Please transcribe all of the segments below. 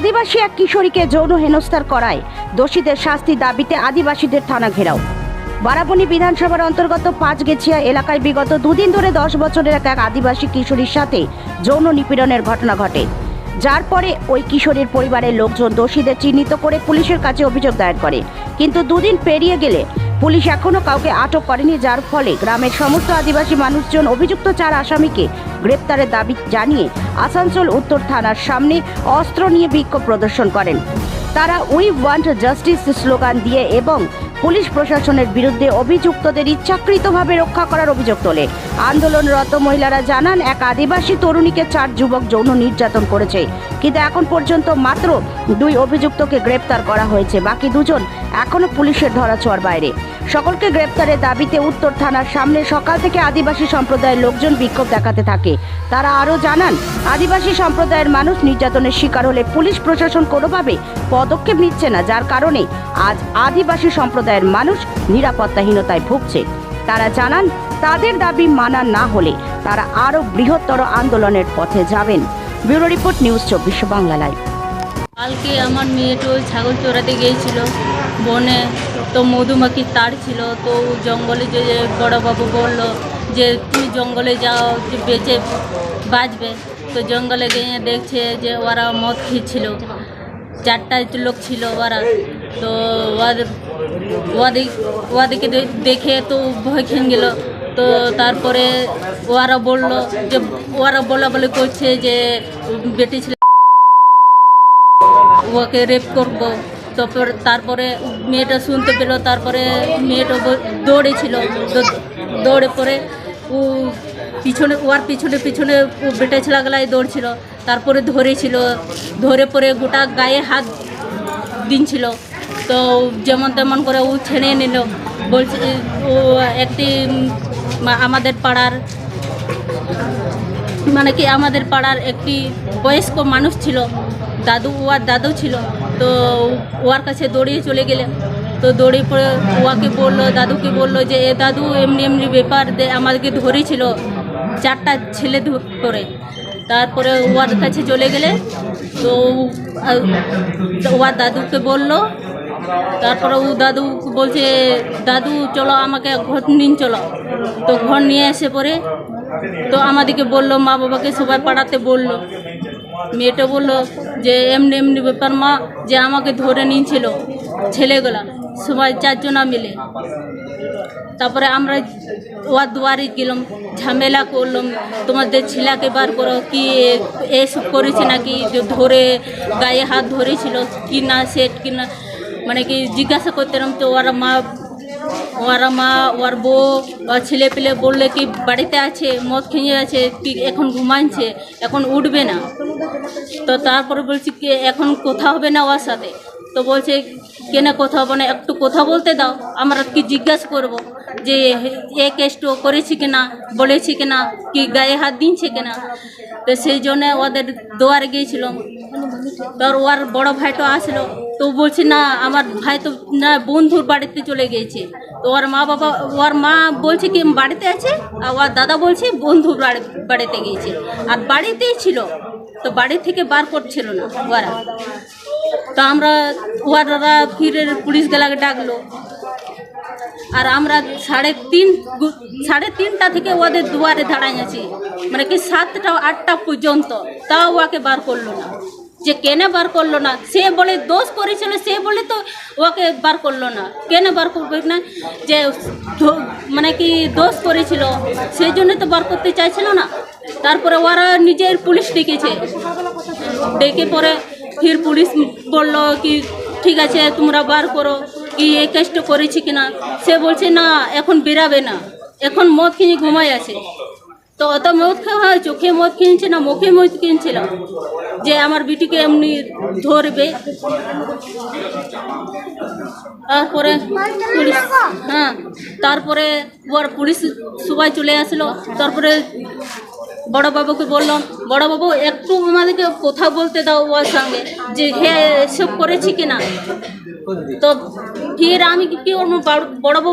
আদিবাসী এক কিশোরীকে যৌন হেনস্থার করায় দোষীদের শাস্তি দাবিতে আদিবাসীদের থানা ঘেরাও। বারাবণী বিধানসভার অন্তর্গত পাঁচগেছিয়া এলাকায় বিগত দুদিন ধরে দশ বছরের এক এক আদিবাসী কিশোরীর সাথে যৌন নিপীড়নের ঘটনা ঘটে। যার পরে ওই কিশোরীর পরিবারের লোকজন দোষীদের চিহ্নিত করে পুলিশের কাছে অভিযোগ দায়ের করে। কিন্তু দুদিন পেরিয়ে গেলে পুলিশ এখনও কাউকে আটক করেনি, যার ফলে গ্রামের সমস্ত আদিবাসী মানুষজন অভিযুক্ত চার আসামিকে গ্রেপ্তারের দাবি জানিয়ে আসানসোল উত্তর থানার সামনে অস্ত্র নিয়ে বিক্ষোভ প্রদর্শন করেন। তারা উই ওয়ান্ট জাস্টিস স্লোগান দিয়ে এবং পুলিশ প্রশাসনের বিরুদ্ধে অভিযুক্তদের ইচ্ছাকৃতভাবে রক্ষা করার অভিযোগ তোলে। আন্দোলনরত মহিলারা জানান, এক আদিবাসী তরুণীকে চার যুবক যৌন নির্যাতন করেছে। কিন্তু এখন পর্যন্ত মাত্র দুই অভিযুক্তকে গ্রেপ্তার করা হয়েছে। বাকি দুজন এখনও পুলিশের ধরাছোঁয়ার বাইরে। সকলকে গ্রেপ্তারের দাবিতে উত্তর থানার সামনে সকাল থেকে আদিবাসী সম্প্রদায়ের লোকজন বিক্ষোভ দেখাতে থাকে। তারা আরও জানান, আদিবাসী সম্প্রদায়ের মানুষ নির্যাতনের শিকার হলে পুলিশ প্রশাসন কোনোভাবে পদক্ষেপ নিচ্ছে না। যার কারণে আজ আদিবাসী সম্প্রদায়ের মানুষ নিরাপত্তাহীনতায় ভুগছে। তারা জানান, তাদের দাবি মানা না হলে তারা আরও বৃহত্তর আন্দোলনের পথে যাবেন। ব্যুরো রিপোর্ট নিউজ চব্বিশ বাংলা লাইভ। কালকে আমার মেয়েটা ওই ছাগল চড়াতে গিয়েছিল। বনে তো মধুমাখির তার ছিল। তো জঙ্গলে যে বড়োবাবু বলল যে তুমি জঙ্গলে যাও, যে বেঁচে বাঁচবে। তো জঙ্গলে গিয়ে দেখছে যে, ওরা মদ খেয়েছিল। চারটা লোক ছিল ওরা। তো ওদের ওদেরকে দেখে তো ভয় খেয়ে গেল। তো তারপরে ওরা বলল যে ওরা বলা বলে করছে যে, বেটি ছিল ওকে রেপ করব। তারপর, তারপরে মেয়েটা শুনতে পেল, তারপরে মেয়েটা দৌড়েছিল দৌড়ে পরে ও পিছনে ওর পিছনে পিছনে ও বেটা ছেলেগুলাই দৌড়ছিল। তারপরে ধরেছিল, ধরে পরে গোটা গায়ে হাত দিনছিল। তো যেমন তেমন করে ও ছেড়ে নিল। বলছে ও একটি আমাদের পাড়ার মানে কি, আমাদের পাড়ার একটি বয়স্ক মানুষ ছিল, দাদু ওয়ার দাদু ছিল। তো ওয়ার কাছে দৌড়িয়ে চলে গেলে তো দৌড়ে পড়ে ওয়াকে বলল, দাদুকে বলল যে, এ দাদু, এমনি এমনি ব্যাপার আমাদেরকে ধরেছিল চারটা ছেলে করে। তারপরে ওয়ার কাছে চলে গেলে তো ওয়ার দাদুকে বলল তারপরে ও দাদু বলছে, দাদু, চলো আমাকে ঘর নিন, চলো। তো ঘর নিয়ে এসে পরে তো আমাদেরকে বলল, মা বাবাকে সবাই পাড়াতে বলল। মেয়েটা বলল যে, এমনি এমনি ব্যাপার মা, যে আমাকে ধরে নিয়েছিল ছেলেগুলা, সবাই চারজনা মিলে। তারপরে আমরা ওয়ার দুয়ারে গেলাম, ঝামেলা করলাম, তোমাদের ছেলেকে বার করো, কি এসব করেছে নাকি? যে ধরে গায়ে হাত ধরেছিল, কি না সেট কি না? মানে কি জিজ্ঞাসা করতাম তো ওরা মা ওরা মা ওর বউ ওর ছেলে পেলে বললে কি বাড়িতে আছে, মদ খেয়ে আছে, কি এখন ঘুমাচ্ছে এখন উঠবে না। তো তারপরে বলছি কি, এখন কথা হবে না ওর সাথে। তো বলছে, কেন কথা হবে না, একটু কথা বলতে দাও, আমরা কি জিজ্ঞাসা করব যে এ কেষ্ট করেছি কিনা, বলেছি কিনা, কি গায়ে হাত দিনছে কিনা। তো সেই জন্য ওদের দোয়ারে গিয়েছিলাম। তোর ওর বড় ভাইটা আসলো তো বলছে, না, আমার ভাই তো, না, বন্ধুর বাড়িতে চলে গিয়েছে। তো ওর মা বাবা, ওর মা বলছে কি, বাড়িতে আছে? আর ওর দাদা বলছে, বন্ধুর বাড়ি- বাড়িতে গিয়েছে। আর বাড়িতেই ছিল, তো বাড়ি থেকে বার করছিল না ওরা। তো আমরা, ওরা ফিরে পুলিশ গেলাকে ডাকলো। আর আমরা সাড়ে তিন, সাড়ে তিনটা থেকে ওদের দুয়ারে দাঁড়াই মানে কি সাতটা, আটটা পর্যন্ত, তাও ওকে বার করল না। যে কেন বার করল না, সে বলে দোষ করেছিল, সে বলে তো ওকে বার করল না। কেন বার করবে না? যে মানে কি দোষ করেছিল, সেই জন্য তো বার করতে চাইছিল না। তারপরে ওরা নিজের পুলিশ ডেকেছে। ডেকে পরে ফির পুলিশ বলল কি, ঠিক আছে, তোমরা বার করো, কি এই কেসটা করেছি কিনা? সে বলছে, না, এখন বেরাবে না। এখন মদ কিনে ঘুমাই আছে। তো অত মদ খাওয়া হয়, চোখে মদ কিনছে না, মুখে মদ কিনছিল যে আমার বিটিকে এমনি ধরবে। তারপরে পুলিশ হ্যাঁ তারপরে ওর পুলিশ সবাই চলে আসলো। তারপরে বড় বাবুকে বললাম বড় বাবু একটু আমাদেরকে কথা বলতে দাও ওর সঙ্গে, যে হ্যাঁ এসব করেছি কিনা? তো ফির আমি কি করব বড়- বাবু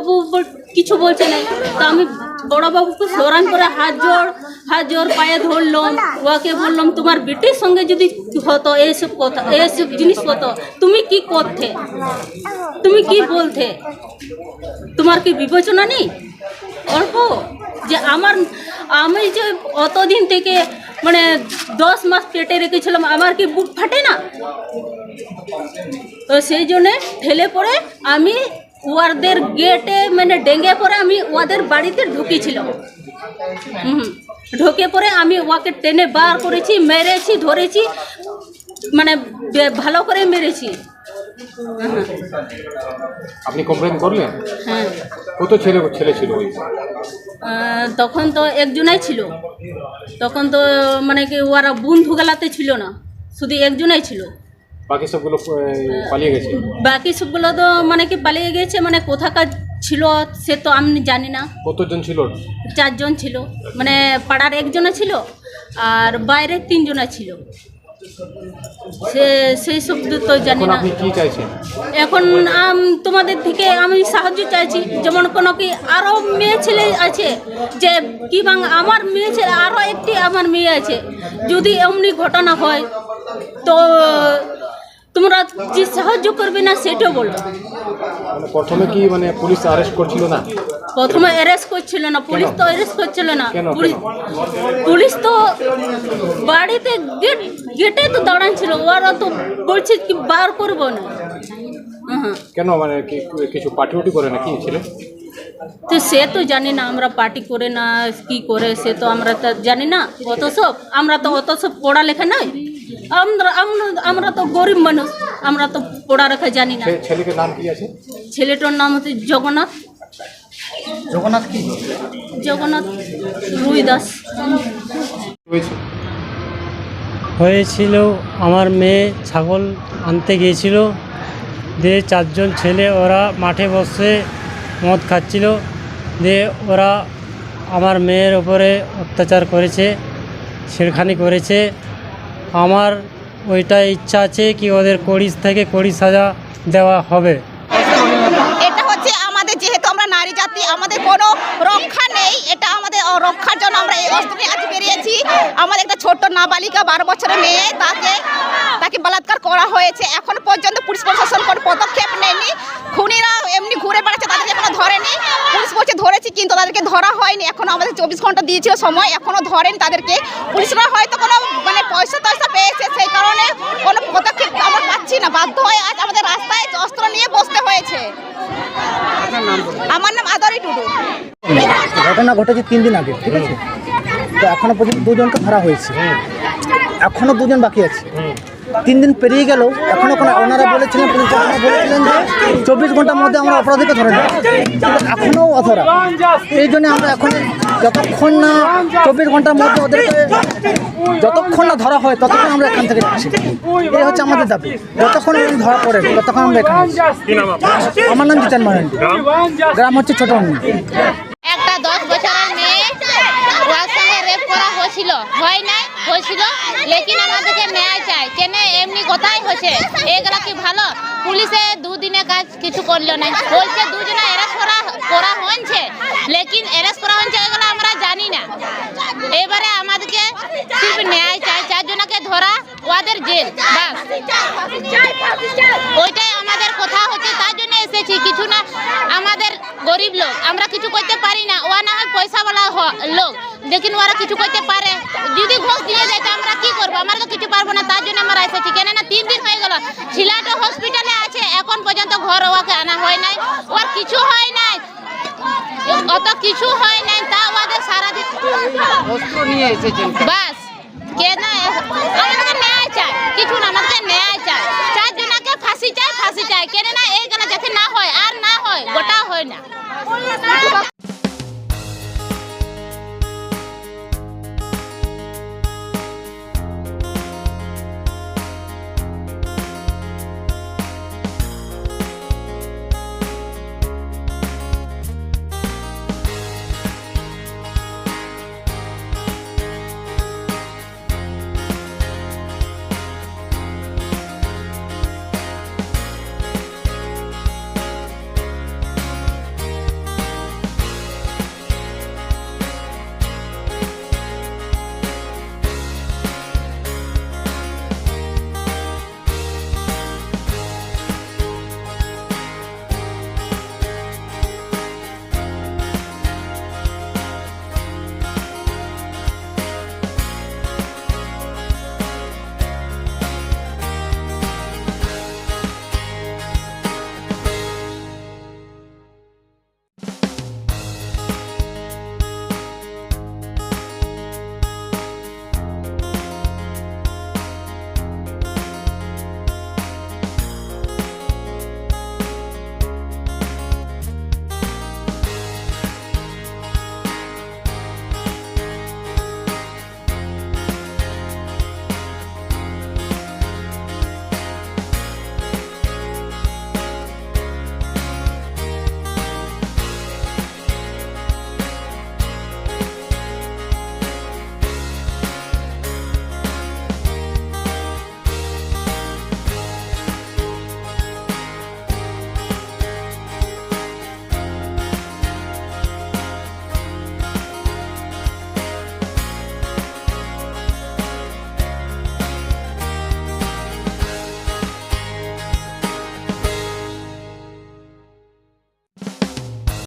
কিছু বলছে না। তো আমি বড়বাবুকে স্মরণ করে হাত জোর হাত জোর পায়ে ধরলাম। ওকে বললাম, তোমার বেটির সঙ্গে যদি হতো এইসব কথা এইসব জিনিস হতো তুমি কি করতে? তুমি কি বলতে? তোমার কি বিবেচনা নেই? অল্প? যে আমার, আমি যে অতদিন থেকে মানে দশ মাস পেটে রেখেছিলাম, আমার কি বুক ফাটে না? তো সেই জন্যে ঠেলে পড়ে আমি ওয়াদের গেটে মানে ডেঙ্গে পরে আমি ওদের বাড়িতে ঢুকেছিলাম। হুম ঢুকে পরে আমি ওকে টেনে বার করেছি মেরেছি ধরেছি মানে ভালো করে মেরেছি। আপনি কমপ্লেন করলেন? হ্যাঁ। কত ছেলে ছেলে ছিল ওই? তখন তো একজনাই ছিল। তখন তো মানে কি ওরা বন্ধু গেলাতে ছিল না শুধু একজনাই ছিল। বাকি সবগুলো পালিয়ে গেছে? বাকি সবগুলো তো মানে কি পালিয়ে গেছে? মানে কোথাকার ছিল সে তো আমি জানি না। কতজন ছিল? চারজন ছিল। মানে পাড়ার একজনে ছিল আর বাইরে তিনজনা ছিল। সে সেই সব তো জানি না। এখন তোমাদের থেকে আমি সাহায্য চাইছি। যেমন কোনো কি আরও মেয়ে ছেলে আছে যে কি বাং আমার মেয়ে ছেলে আরও একটি আমার মেয়ে আছে। যদি এমনি ঘটনা হয় তো তোমরা যে সাহায্য করবে না সেটাও বলো। মানে প্রথমে কি মানে পুলিশ অ্যারেস্ট করছিল না? প্রথমে অ্যারেস্ট করছিল না পুলিশ তো অ্যারেস্ট করছিল না। পুলিশ তো বাড়িতে গেট গেটে তো দাঁড়াচ্ছিল ওরা তো বলছে কি বার করব না। কেন মানে কিছু পার্টি উটি করে নাকি ছেলে? তো সে তো জানি না আমরা পার্টি করে না কি করে সে তো আমরা তো জানি না অত সব আমরা তো অত সব পড়ালেখা নাই আমরা আমরা- আমরা তো গরিব মানুষ আমরা তো পড়ালেখা জানি না। ছেলেকে নাম কি আছে? ছেলেটার নাম হচ্ছে জগন্নাথ। জগন্নাথ কি? জগন্নাথ রুই দাস। হয়েছিল আমার মেয়ে ছাগল আনতে গিয়েছিল দিয়ে চারজন ছেলে ওরা মাঠে বসে মদ খাচ্ছিল দিয়ে ওরা আমার মেয়ের ওপরে অত্যাচার করেছে ছেড়খানি করেছে। আমার ওইটা ইচ্ছা আছে কি ওদের কড়িস থেকে কড়ি সাজা দেওয়া হবে। এটা হচ্ছে আমাদের, যেহেতু আমরা নারী জাতি, আমাদের কোনো রক্ষা নেই, এটা রক্ষার জন্য আমরা এই অস্ত্র নিয়ে আজ বেরিয়েছি। আমাদের একটা ছোট্ট নাবালিকা বারো বছরের মেয়ে তাকে তাকে বলাৎকার করা হয়েছে। এখন পর্যন্ত পুলিশ প্রশাসন কোনো পদক্ষেপ নেয়নি। খুনিরা এমনি ঘুরে বেড়াচ্ছে তাদেরকে এখনও ধরেনি। পুলিশ বলছে ধরেছি কিন্তু তাদেরকে ধরা হয়নি। এখনও আমাদের চব্বিশ ঘণ্টা দিয়েছিল সময় এখনও ধরেনি তাদেরকে। পুলিশরা হয়তো কোনো মানে পয়সা টয়সা পেয়েছে সেই কারণে কোনো পদক্ষেপ আমরা পাচ্ছি না। বাধ্য হয়ে আজ আমাদের রাস্তায় অস্ত্র নিয়ে বসতে হয়েছে। আমার নাম আদরি টুডু। ঘটনা ঘটেছে তিন দিন আগে ঠিক আছে? তো এখনও পর্যন্ত দুজনকে ধরা হয়েছে। এখনও দুজন বাকি আছে। তিন দিন পেরিয়ে গেল এখনও কোনো ওনারা বলেছিলেন প্রশাসন বলেছিলেন যে চব্বিশ ঘণ্টার মধ্যে আমরা অপরাধীকে ধরে নেব। এখনও অধরা। এই জন্য আমরা এখন যতক্ষণ না চব্বিশ ঘণ্টার মধ্যে ওদেরকে যতক্ষণ না ধরা হয় ততক্ষণ আমরা এখান থেকে যাচ্ছি। এই হচ্ছে আমাদের দাবি। যতক্ষণ ধরা পড়ে ততক্ষণ আমরা এখানে আমার নাম জিতেন মারান্ডি। গ্রাম হচ্ছে ছোট একটা দশ বছরের মেয়ে ওর সঙ্গে রেপ হয়েছিল হয় নাই, হয়েছিল, লেকিন আমাদেরকে ন্যায় চাই কেন এমনি কথাই হয়েছে, এগুলা কি ভালো? পুলিশে দুদিনে কাজ কিছু করল না। বলছে, দুজনে অ্যারেস্ট করা করা হয়েছে। লেকিন অ্যারেস্ট করা হয়েছে এগুলো আমরা জানি না। এবারে আমাদেরকে সির্ফ ন্যায় চাই চারজনকে ধরা ওদের জেল ওইটাই আমাদের কথা হচ্ছে, তার জন্য এসেছি। কিছু না গরিব লোক। আমরা কিছু করতে পারি না। ওরা না হয় পয়সাওয়ালা লোক। লেকিন ওরা কিছু করতে পারে। যদি ঘোষ দিয়ে দেয় তো আমরা কি করব? আমরা তো কিছু পারব না। তার জন্য আমরা এসেছি। কেন না তিন দিন হয়ে গেল। ছিলাটা হসপিটালে আছে। এখন পর্যন্ত ঘর ওকে আনা হয় নাই। ওর কিছু হয় নাই। অত কিছু হয় নাই। তা ওদের সারাদিন বাস। কেন আমাদেরকে ন্যায় চাই কিছু না আমাদেরকে ন্যায় চাই চারজনকে ফাঁসি চাই ফাঁসি চাই কেন না এই গেলে যাতে না হয় আর না হয় গোটা হয় না।